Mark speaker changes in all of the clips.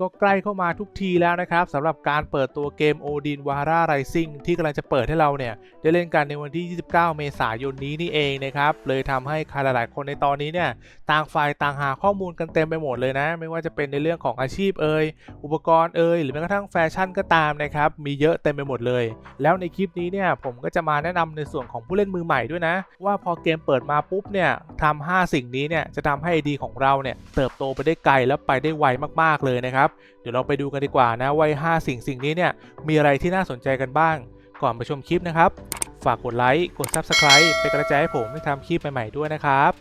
Speaker 1: ก็ใกล้เข้ามาทุกทีแล้วนะครับสำหรับการเปิดตัวเกม Odin w a r a Rising ที่กำลังจะเปิดให้เราเนี่ย ได้เล่นกันในวันที่ 29 เมษายนนี้นี่เองนะครับ เลยทำให้ใครหลาย ๆ คนในตอนนี้เนี่ย ต่างฝ่ายต่างหาข้อมูลกันเต็มไปหมดเลยนะ ไม่ว่าจะเป็นในเรื่องของอาชีพเอ่ยอุปกรณ์เอ่ยหรือแม้กระทั่งแฟชั่นก็ตามนะครับมีเยอะเต็มไปหมดเลย แล้วในคลิปนี้เนี่ยผมก็จะมาแนะนำในส่วนของผู้เล่นมือใหม่ด้วยนะ ว่าพอเกมเปิดมาปุ๊บเนี่ยทำ5สิ่งนี้เนี่ยจะทำให้ดีของเราเนี่ยเติบโตไปได้ไกลแล้วไปได้ไวมาก ๆ เลยนะครับเดี๋ยวเราไปดูกันดีกว่านะว่าห้าสิ่งสิ่งนี้เนี่ยมีอะไรที่น่าสนใจกันบ้าง ก่อนไปชมคลิปนะครับ ฝากกดไลค์กด Subscribe เป็นกำลังใจให้ผมได้ทำคลิปใหม่ๆด้วยนะครับ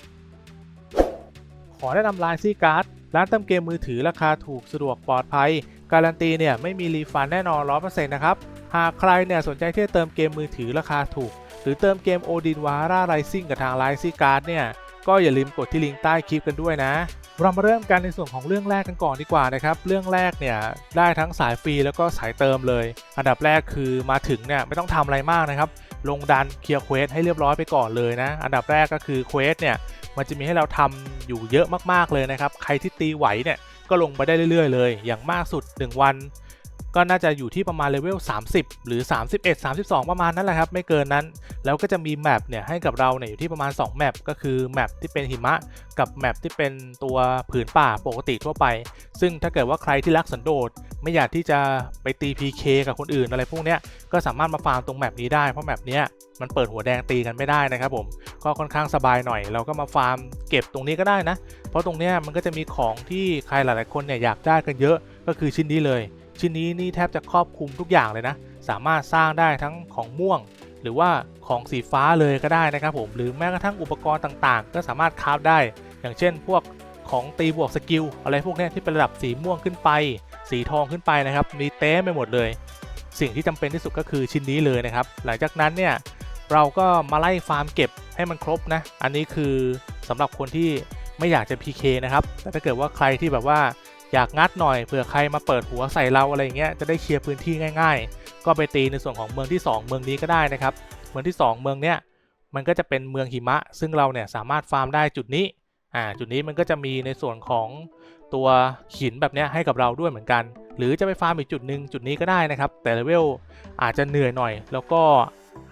Speaker 1: ขอแนะนำไลน์ซีการ์ดร้านเติมเกมมือถือราคาถูกสะดวกปลอดภัย การันตีเนี่ยไม่มีรีฟันแน่นอน100%นะครับหากใครเนี่ยสนใจที่จะเติมเกมมือถือราคาถูก หรือเติมเกม Odin w a r a Rising กับทางไลน์ซีการ์ดเนี่ยก็อย่าลืมกดที่ลิงก์ใต้คลิปกันด้วยนะ เรามาเริ่มกันในส่วนของเรื่องแรกกันก่อนดีกว่านะครับ เรื่องแรกเนี่ยได้ทั้งสายฟรีแล้วก็สายเติมเลย อันดับแรกคือมาถึงเนี่ยไม่ต้องทำอะไรมากนะครับ ลงดันเคลียร์เควสให้เรียบร้อยไปก่อนเลยนะ อันดับแรกก็คือเควสเนี่ยมันจะมีให้เราทำอยู่เยอะมากๆเลยนะครับ ใครที่ตีไหวเนี่ยก็ลงไปได้เรื่อย ๆ เลย อย่างมากสุด 1 วัน ก็น่าจะอยู่ที่ประมาณเลเวล 30 หรือ 31 32 ประมาณนั้นแหละครับ ไม่เกินนั้น แล้วก็จะมีแมปเนี่ยให้กับเราเนี่ยอยู่ที่ประมาณ 2 แมปก็คือแมปที่เป็นหิมะ กับแมปที่เป็นตัวผืนป่าปกติทั่วไป ซึ่งถ้าเกิดว่าใครที่รักสันโดษไม่อยากที่จะไปตี PK กับคนอื่นอะไรพวกเนี้ยก็สามารถมาฟาร์มตรงแมปนี้ได้เพราะแมปเนี้ยมันเปิดหัวแดงตีกันไม่ได้นะครับผมก็ค่อนข้างสบายหน่อย เราก็มาฟาร์มเก็บตรงนี้ก็ได้นะ เพราะตรงเนี้ยมันก็จะมีของที่ใครหลาย ๆ คนเนี่ยอยากได้กันเยอะก็คือชิ้นนี้เลย ชิ้นนี้นี่แทบจะครอบคลุมทุกอย่างเลยนะ สามารถสร้างได้ทั้งของม่วง หรือว่าของสีฟ้าเลยก็ได้นะครับผมหรือแม้กระทั่งอุปกรณ์ต่างๆ ก็สามารถคราฟได้ อย่างเช่น พวกของตีบวกสกิลอะไรพวกนี้ที่เป็นระดับสีม่วงขึ้นไป สีทองขึ้นไปนะครับ มีเต้ไปหมดเลย สิ่งที่จำเป็นที่สุดก็คือชิ้นนี้เลยนะครับ หลังจากนั้นเนี่ยเราก็มาไล่ฟาร์มเก็บให้มันครบนะ อันนี้คือสำหรับคนที่ไม่อยากจะ PK นะครับ แต่ถ้าเกิดว่าใครที่แบบว่า อยากงัดหน่อยเผื่อใครมาเปิดหัวใส่เราอะไรอย่างเงี้ยจะได้เคลียร์พื้นที่ง่าย ๆ ก็ไปตีในส่วนของเมืองที่ 2 เมืองนี้ก็ได้นะครับเมืองที่ 2 เมืองเนี้ยมันก็จะเป็นเมืองหิมะ ซึ่งเราเนี่ยสามารถฟาร์มได้จุดนี้อ่าจุดนี้มันก็จะมีในส่วนของตัวหินแบบเนี้ยให้กับเราด้วยเหมือนกัน หรือจะไปฟาร์มอีกจุดหนึ่งจุดนี้ก็ได้นะครับ แต่เลเวลอาจจะเหนื่อยหน่อย แล้วก็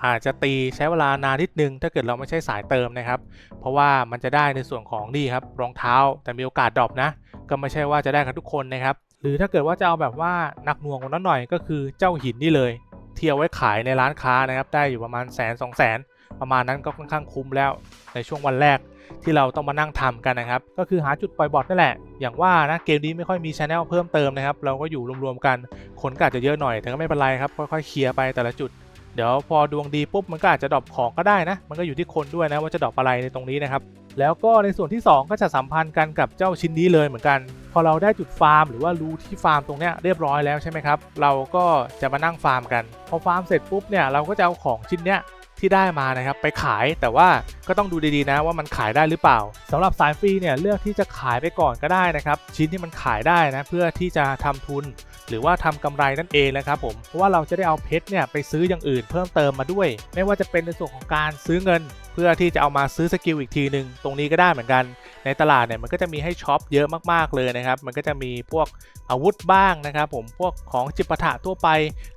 Speaker 1: อาจจะตีใช้เวลานานนิดนึง ถ้าเกิดเราไม่ใช่สายเติมนะครับ เพราะว่ามันจะได้ในส่วนของนี่ครับรองเท้าแต่มีโอกาสดรอปนะ ก็ไม่ใช่ว่าจะได้กันทุกคนนะครับ หรือถ้าเกิดว่าจะเอาแบบว่าหนักหน่วงกว่านั้นหน่อยก็คือเจ้าหินนี่เลยเที่เอาไว้ขายในร้านค้านะครับ ได้อยู่ประมาณแสนสองแสนประมาณนั้นก็ค่อนข้างคุ้มแล้วในช่วงวันแรกที่เราต้องมานั่งทำกันนะครับ ก็คือหาจุดปล่อยบอทนั่นแหละ อย่างว่านะเกมนี้ไม่ค่อยมีชแนลเพิ่มเติมนะครับ เราก็อยู่รวมๆกัน คนก็อาจจะเยอะหน่อย แต่ก็ไม่เป็นไรครับ ค่อยๆเคลียร์ไปแต่ละจุด เดี๋ยวพอดวงดีปุ๊บมันก็อาจจะดรอปของก็ได้นะ มันก็อยู่ที่คนด้วยนะว่าจะดรอปอะไรในตรงนี้นะครับ แล้วก็ในส่วนที่ 2 ก็จะสัมพันธ์กันกับเจ้าชิ้นนี้เลยเหมือนกัน พอเราได้จุดฟาร์มหรือว่ารู้ที่ฟาร์มตรงเนี้ยเรียบร้อยแล้วใช่ไหมครับ เราก็จะมานั่งฟาร์มกัน พอฟาร์มเสร็จปุ๊บเนี่ยเราก็จะเอาของชิ้นเนี้ยที่ได้มานะครับไปขายแต่ว่าก็ต้องดูดีๆนะว่ามันขายได้หรือเปล่าสำหรับสายฟรีเนี่ยเลือกที่จะขายไปก่อนก็ได้นะครับชิ้นที่มันขายได้นะเพื่อที่จะทำทุน หรือว่าทำกำไรนั่นเองนะครับผมเพราะว่าเราจะได้เอาเพชรเนี่ยไปซื้ออย่างอื่นเพิ่มเติมมาด้วย ไม่ว่าจะเป็นในส่วนของการซื้อเงิน เพื่อที่จะเอามาซื้อสกิลอีกทีหนึ่งตรงนี้ก็ได้เหมือนกันในตลาดเนี่ยมันก็จะมีให้ช็อปเยอะมากๆเลยนะครับ มันก็จะมีพวกอาวุธบ้างนะครับ ผมพวกของจิปาถะทั่วไป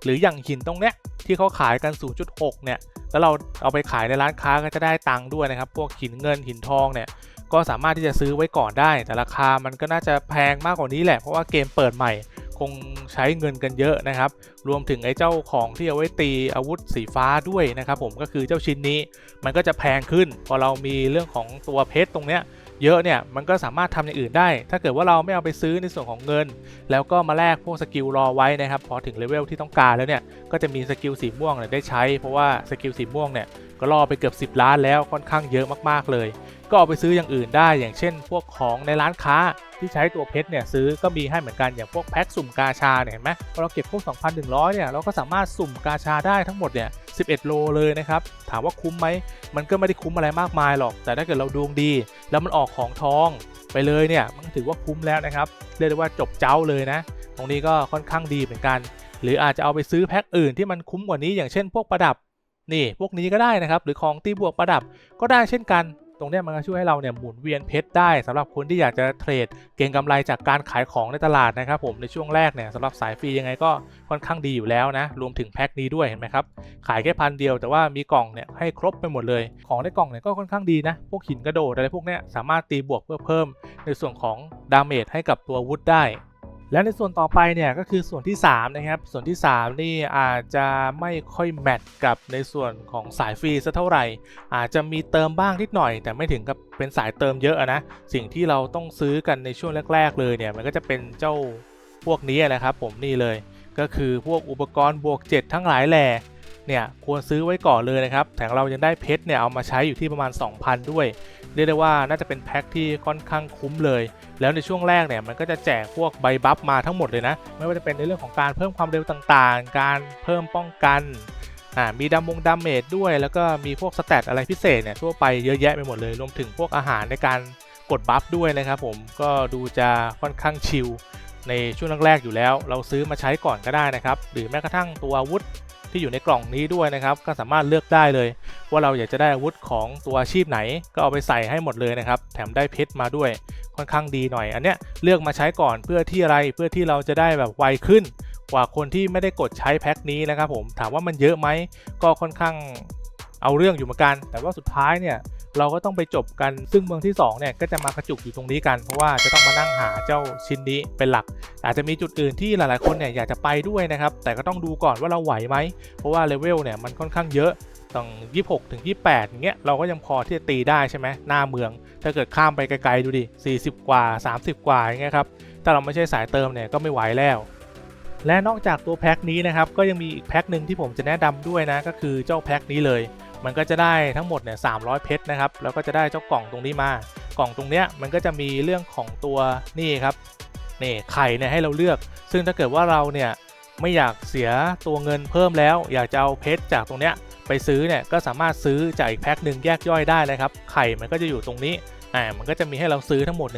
Speaker 1: หรืออย่างหินตรงเนี้ยที่เขาขายกัน 0.6 เนี่ย แล้วเราเอาไปขายในร้านค้าก็จะได้ตังค์ด้วยนะครับ พวกหินเงินหินทองเนี่ย ก็สามารถที่จะซื้อไว้ก่อนได้ แต่ราคามันก็น่าจะแพงมากกว่านี้แหละ เพราะว่าเกมเปิดใหม่ คงใช้เงินกันเยอะนะครับ รวมถึงไอ้เจ้าของที่เอาไว้ตีอาวุธสีฟ้าด้วยนะครับ ผมก็คือเจ้าชิ้นนี้มันก็จะแพงขึ้น พอเรามีเรื่องของตัวเพชรตรงเนี้ยเยอะเนี่ยมันก็สามารถทำอย่างอื่นได้ ถ้าเกิดว่าเราไม่เอาไปซื้อในส่วนของเงิน แล้วก็มาแลกพวกสกิลรอไว้นะครับ พอถึงเลเวลที่ต้องการแล้วเนี่ยก็จะมีสกิลสีม่วงเนี่ยได้ใช้ เพราะว่าสกิลสีม่วงเนี่ย ก็รอไปเกือบ10 ล้านแล้วค่อนข้างเยอะมากๆเลย ก็เอาไปซื้ออย่างอื่นได้อย่างเช่น พวกของในร้านค้าที่ใช้ตัวเพชรเนี่ยซื้อก็มีให้เหมือนกันอย่างพวกแพ็คสุ่มกาชาเนี่ยเห็นไหมพอเราเก็บพวก 2,100 เนี่ยเราก็สามารถสุ่มกาชาได้ทั้งหมดเนี่ย 11 โลเลยนะครับ ถามว่าคุ้มไหม มันก็ไม่ได้คุ้มอะไรมากมายหรอก แต่ถ้าเกิดเราดวงดี แล้วมันออกของทองไปเลยเนี่ยมันถือว่าคุ้มแล้วนะครับ เรียกได้ว่าจบเจ้าเลยนะ ตรงนี้ก็ค่อนข้างดีเหมือนกัน หรืออาจจะเอาไปซื้อแพ็คอื่นที่มันคุ้มกว่านี้อย่างเช่น พวกประดับ นี่พวกนี้ก็ได้นะครับ หรือของตีบวกประดับก็ได้เช่นกัน ตรงนี้มันก็ช่วยให้เราเนี่ยหมุนเวียนเพชรได้สำหรับคนที่อยากจะเทรดเก็งกำไรจากการขายของในตลาดนะครับ ผมในช่วงแรกเนี่ยสำหรับสายฟรียังไงก็ค่อนข้างดีอยู่แล้วนะ รวมถึงแพ็คนี้ด้วยเห็นไหมครับขายแค่พันเดียวแต่ว่ามีกล่องเนี่ยให้ครบไปหมดเลย ของในกล่องเนี่ยก็ค่อนข้างดีนะ พวกหินกระโดดอะไรพวกเนี้ยสามารถตีบวกเพื่อเพิ่ม ในส่วนของดาเมจให้กับตัววุธได้ และในส่วนต่อไปเนี่ยก็คือส่วนที่ 3 นะครับ ส่วนที่ 3 นี่อาจจะไม่ค่อยแมทกับในส่วนของสายฟรีสักเท่าไหร่ อาจจะมีเติมบ้างนิดหน่อย แต่ไม่ถึงกับเป็นสายเติมเยอะนะ สิ่งที่เราต้องซื้อกันในช่วงแรก ๆ เลยเนี่ยมันก็จะเป็นเจ้าพวกนี้นะครับผมนี่เลย ก็คือพวกอุปกรณ์บวก 7 ทั้งหลายแหล่เนี่ยควรซื้อไว้ก่อนเลยนะครับแถมเรายังได้เพชรเนี่ยเอามาใช้อยู่ที่ประมาณ 2,000 ด้วย เรียกได้ว่าน่าจะเป็นแพ็คที่ค่อนข้างคุ้มเลย แล้วในช่วงแรกเนี่ยมันก็จะแจกพวกใบบัฟมาทั้งหมดเลยนะ ไม่ว่าจะเป็นในเรื่องของการเพิ่มความเร็วต่างๆ การเพิ่มป้องกันอ่ามีดามงดามเมจด้วย แล้วก็มีพวกสเตตอะไรพิเศษเนี่ยทั่วไปเยอะแยะไปหมดเลย รวมถึงพวกอาหารในการกดบัฟด้วยนะครับผมก็ดูจะค่อนข้างชิลในช่วงแรกๆอยู่แล้ว เราซื้อมาใช้ก่อนก็ได้นะครับ หรือแม้กระทั่งตัวอาวุธที่อยู่ในกล่องนี้ด้วยนะครับ ก็สามารถเลือกได้เลย ว่าเราอยากจะได้อาวุธของตัวอาชีพไหน ก็เอาไปใส่ให้หมดเลยนะครับ แถมได้เพชรมาด้วยค่อนข้างดีหน่อย อันเนี้ยเลือกมาใช้ก่อนเพื่อที่อะไรเพื่อที่เราจะได้แบบไวขึ้น กว่าคนที่ไม่ได้กดใช้แพ็คนี้นะครับผมถามว่ามันเยอะไหมก็ค่อนข้างเอาเรื่องอยู่เหมือนกัน แต่ว่าสุดท้ายเนี่ยเราก็ต้องไปจบกันซึ่งเมืองที่2เนี่ยก็จะมากระจุกอยู่ตรงนี้กัน เพราะว่าจะต้องมานั่งหาเจ้าชิ้นนี้เป็นหลัก อาจจะมีจุดอื่นที่หลายๆคนเนี่ยอยากจะไปด้วยนะครับ แต่ก็ต้องดูก่อนว่าเราไหวไหม เพราะว่าเลเวลเนี่ยมันค่อนข้างเยอะ ตั้ง26ถึง28อย่างเงี้ยเราก็ยังพอที่จะตีได้ใช่ไหมหน้าเมือง ถ้าเกิดข้ามไปไกลๆดูดิ40 กว่า 30 กว่าอย่างเงี้ยครับถ้าเราไม่ใช่สายเติมเนี่ยก็ไม่ไหวแล้วและนอกจากตัวแพ็คนี้นะครับก็ยังมีอีกแพ็คหนึ่งที่ผมจะแนะนำด้วยนะก็คือเจ้าแพ็คนี้เลย มันก็จะได้ทั้งหมดเนี่ย300เพชรนะครับแล้วก็จะได้เจ้ากล่องตรงนี้มา กล่องตรงเนี้ยมันก็จะมีเรื่องของตัวนี่ครับนี่ไข่เนี่ยให้เราเลือก ซึ่งถ้าเกิดว่าเราเนี่ยไม่อยากเสียตัวเงินเพิ่มแล้ว อยากจะเอาเพชรจากตรงเนี้ย ไปซื้อเนี่ยก็สามารถซื้อจากอีกแพ็คหนึ่งแยกย่อยได้นะครับ ไข่มันก็จะอยู่ตรงนี้ อ่ามันก็จะมีให้เราซื้อทั้งหมด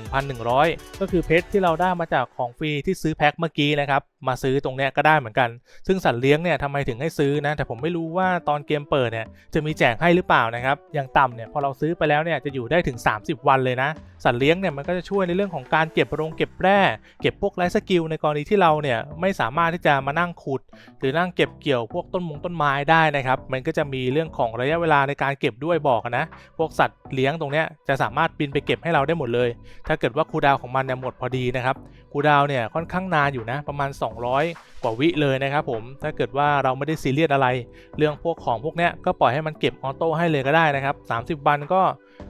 Speaker 1: 1,100 ก็คือเพชรที่เราได้มาจากของฟรีที่ซื้อแพ็คเมื่อกี้นะครับ มาซื้อตรงเนี้ยก็ได้เหมือนกัน ซึ่งสัตว์เลี้ยงเนี่ยทำไมถึงให้ซื้อนะ แต่ผมไม่รู้ว่าตอนเกมเปิดเนี่ยจะมีแจกให้หรือเปล่านะครับ อย่างต่ำเนี่ยพอเราซื้อไปแล้วเนี่ยจะอยู่ได้ถึง 30 วันเลยนะ สัตว์เลี้ยงเนี่ยมันก็จะช่วยในเรื่องของการเก็บโรงเก็บแร่เก็บพวกไลสกิลในกรณีที่เราเนี่ยไม่สามารถที่จะมานั่งขุด หรือนั่งเก็บเกี่ยวพวกต้นมงต้นไม้ได้นะครับมันก็จะมีเรื่องของระยะเวลาในการเก็บด้วยบอกนะพวกสัตว์เลี้ยงตรงเนี้ยจะสามารถบินไปเก็บให้เราได้หมดเลย ถ้าเกิดว่าคูดาวของมันเนี่ยหมดพอดีนะครับคูดาวเนี่ยค่อนข้างนานอยู่นะประมาณ 200 กว่าวิเลยนะครับผมถ้าเกิดว่าเราไม่ได้ซีเรียสอะไร เรื่องพวกของพวกเนี้ยก็ปล่อยให้มันเก็บออโต้ให้เลยก็ได้นะครับ30 วันก็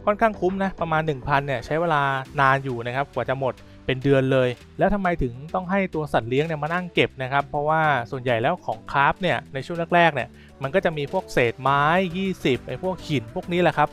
Speaker 1: ค่อนข้างคุ้มนะประมาณ 1,000เนี่ยใช้เวลานานอยู่นะครับกว่าจะหมดเป็นเดือนเลย แล้วทำไมถึงต้องให้ตัวสัตว์เลี้ยงเนี่ยมานั่งเก็บนะครับ เพราะว่าส่วนใหญ่แล้วของคราฟเนี่ยในช่วงแรกๆเนี่ยมันก็จะมีพวกเศษไม้ 20ไอ้พวกหินพวกนี้แหละครับ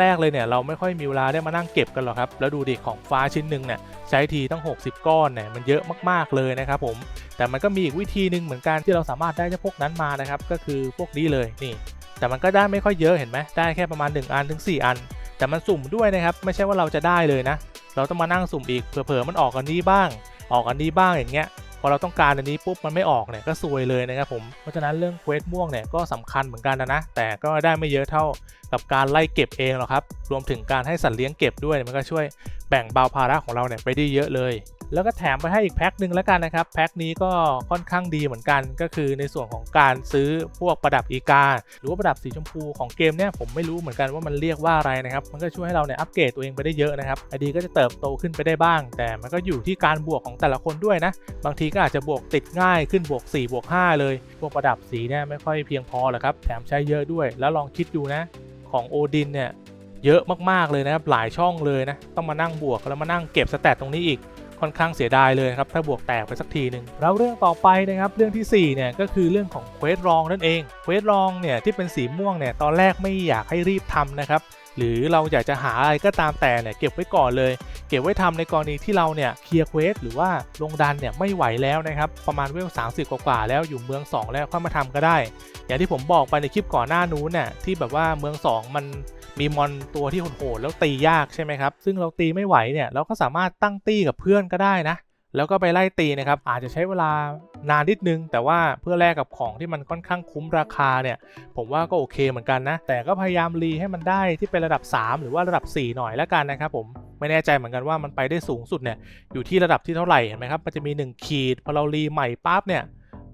Speaker 1: แรก ๆ เลยเนี่ยเราไม่ค่อยมีเวลาได้มานั่งเก็บกันหรอกครับ แล้วดูดิของฟ้าชิ้นหนึ่งเนี่ยใช้ทีตั้ง 60 ก้อนเนี่ยมันเยอะมากๆเลยนะครับผม แต่มันก็มีอีกวิธีหนึ่งเหมือนกันที่เราสามารถได้จ้าพวกนั้นมานะครับ ก็คือพวกนี้เลยนี่ แต่มันก็ได้ไม่ค่อยเยอะเห็นไหมได้แค่ประมาณ 1 อันถึง 4 อัน แต่มันสุ่มด้วยนะครับไม่ใช่ว่าเราจะได้เลยนะ เราต้องมานั่งสุ่มอีกเผลอๆมันออกอันนี้บ้าง ออกอันนี้บ้างอย่างเงี้ย พอเราต้องการอันนี้ปุ๊บมันไม่ออกเนี่ยก็ซวยเลยนะครับผมเพราะฉะนั้นเรื่องเควสม่วงเนี่ยก็สำคัญเหมือนกันนะนะแต่ก็ได้ไม่เยอะเท่ากับการไล่เก็บเองหรอกครับรวมถึงการให้สัตว์เลี้ยงเก็บด้วยมันก็ช่วยแบ่งเบาภาระของเราเนี่ยไปได้เยอะเลย แล้วก็แถมไปให้อีกแพ็คหนึ่งแล้วกันนะครับแพ็คนี้ก็ค่อนข้างดีเหมือนกัน ก็คือในส่วนของการซื้อพวกประดับอีกา หรือว่าประดับสีชมพูของเกมเนี่ยผมไม่รู้เหมือนกันว่ามันเรียกว่าอะไรนะครับมันก็ช่วยให้เราเนี่ยอัปเกรดตัวเองไปได้เยอะนะครับไอดีก็จะเติบโตขึ้นไปได้บ้าง แต่มันก็อยู่ที่การบวกของแต่ละคนด้วยนะบางทีก็อาจจะบวกติดง่ายขึ้นบวก 4 บวก 5 เลย พวกประดับสีเนี่ยไม่ค่อยเพียงพอหรอกครับ แถมใช้เยอะด้วย แล้วลองคิดดูนะ ของโอดินเนี่ยเยอะมากๆเลยนะครับ หลายช่องเลยนะ ต้องมานั่งบวกแล้วมานั่งเก็บสแตทตรงนี้อีก ค่อนข้างเสียดายเลยครับ ถ้าบวกแตกไปสักทีหนึ่งแล้วเรื่องต่อไปนะครับ เรื่องทีสี่4เนี่ยก็คือเรื่องของเควสรองนั่นเอง เควสรองเนี่ยที่เป็นสีม่วงเนี่ย ตอนแรกไม่อยากให้รีบทำนะครับ หรือเราอยากจะหาอะไรก็ตามแต่เนี่ยเก็บไว้ก่อนเลย เก็บไว้ทำในกรณีที่เราเนี่ยเคลียร์เควสหรือว่าลงดันเนี่ยไม่ไหวแล้วนะครับ ประมาณเวล 30 กว่าๆแล้วอยู่เมือง 2 แล้วค่อยมาทำก็ได้ อย่างที่ผมบอกไปในคลิปก่อนหน้านู้นน่ะที่แบบว่าเมือง 2 มันมีมอนตัวที่โหดๆแล้วตียากใช่ไหมครับ ซึ่งเราตีไม่ไหวเนี่ยเราก็สามารถตั้งตี้กับเพื่อนก็ได้นะ แล้วก็ไปไล่ตีนะครับอาจจะใช้เวลานานนิดนึง แต่ว่าเพื่อแลกกับของที่มันค่อนข้างคุ้มราคาเนี่ยผมว่าก็โอเคเหมือนกันนะ แต่ก็พยายามรีให้มันได้ที่เป็นระดับ 3 หรือว่าระดับ 4 หน่อยแล้วกันนะครับผมไม่แน่ใจเหมือนกันว่ามันไปได้สูงสุดเนี่ยอยู่ที่ระดับที่เท่าไหร่เห็นไหมครับมันจะมี 1 ขีดพอเรารีใหม่ปั๊บเนี่ย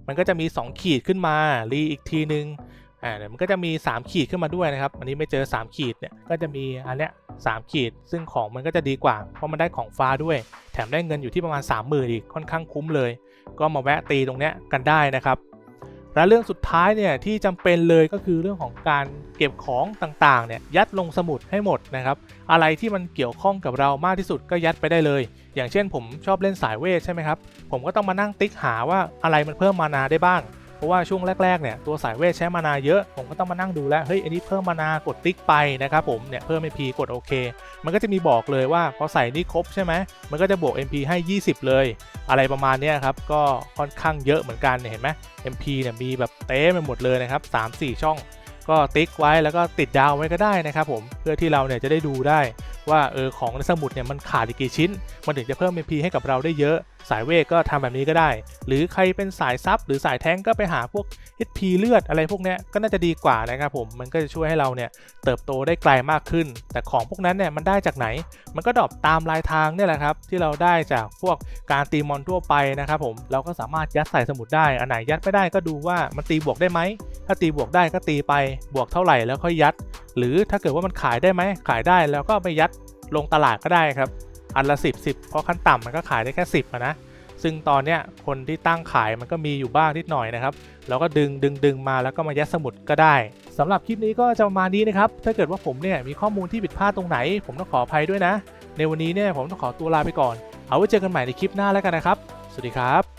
Speaker 1: มันก็จะมี 2 ขีดขึ้นมารีอีกทีนึงอ่าเดี๋ยวมันก็จะมี 3 ขีดขึ้นมาด้วยนะครับอันนี้ไม่เจอ 3 ขีดเนี่ยก็จะมีอันเนี้ย สามขีด ซึ่งของมันก็จะดีกว่า เพราะมันได้ของฟ้าด้วย แถมได้เงินอยู่ที่ประมาณ 3 0,000 อีกค่อนข้างคุ้มเลย ก็มาแวะตีตรงเนี้ยกันได้นะครับ และเรื่องสุดท้ายเนี่ยที่จำเป็นเลยก็คือเรื่องของการเก็บของต่างๆเนี่ยยัดลงสมุดให้หมดนะครับ อะไรที่มันเกี่ยวข้องกับเรามากที่สุดก็ยัดไปได้เลย อย่างเช่นผมชอบเล่นสายเวทใช่ไหมครับ ผมก็ต้องมานั่งติ๊กหาว่าอะไรมันเพิ่มมานาได้บ้าง ราะว่าช่วงแรกๆเนี่ยตัวสายเวทใช้มานาเยอะ ผมก็ต้องมานั่งดูแลวเฮ้ยอันนี้เพิ่มมานากดติ๊กไปนะครับผมเนี่ยเพิ่ม MP กดโอเค มันก็จะมีบอกเลยว่าพอใส่นี่ครบใช่ไหมมันก็จะบวก MP ให้ 20 เลย อะไรประมาณนี้ครับก็ค่อนข้างเยอะเหมือนกันเนี่ยเห็นไหม MP เนี่ยมีแบบเต้ไปหมดเลยนะครับ3-4 ช่องก็ติ๊กไว้แล้วก็ติดดาวไว้ก็ได้นะครับผมเพื่อที่เราเนี่ยจะได้ดูได้ว่าเออของในสมุดเนี่ยมันขาดอีกกี่ชิ้น มันถึงจะเพิ่ม MP ให้กับเราได้เยอะ สายเวทก็ทำแบบนี้ก็ได้ หรือใครเป็นสายซับหรือสายแท้งก็ไปหาพวก HP เลือดอะไรพวกนี้ก็น่าจะดีกว่านะครับผมมันก็จะช่วยให้เราเนี่ยเติบโตได้ไกลมากขึ้น แต่ของพวกนั้นเนี่ยมันได้จากไหน มันก็ดรอปตามลายทางเนี่ยแหละครับที่เราได้จากพวกการตีมอนทั่วไปนะครับผมเราก็สามารถยัดใส่สมุดได้อันไหนยัดไม่ได้ก็ดูว่ามันตีบวกได้ไหมถ้าตีบวกได้ก็ตีไปบวกเท่าไหร่แล้วค่อยยัด หรือถ้าเกิดว่ามันขายได้ไหมขายได้แล้วก็ไปยัดลงตลาดก็ได้ครับ อันละ 10 10 เพราะขั้นต่ำมันก็ขายได้แค่ 10อะนะ ซึ่งตอนเนี้ยคนที่ตั้งขายมันก็มีอยู่บ้างนิดหน่อยนะครับเราก็ดึงดึงดึงมาแล้วก็มายัดสมุดก็ได้สำหรับคลิปนี้ก็จะประมาณนี้นะครับ ถ้าเกิดว่าผมเนี่ยมีข้อมูลที่ผิดพลาดตรงไหน ผมต้องขออภัยด้วยนะ ในวันนี้เนี่ยผมต้องขอตัวลาไปก่อน เอาไว้เจอกันใหม่ในคลิปหน้าแล้วกันนะครับ สวัสดีครับ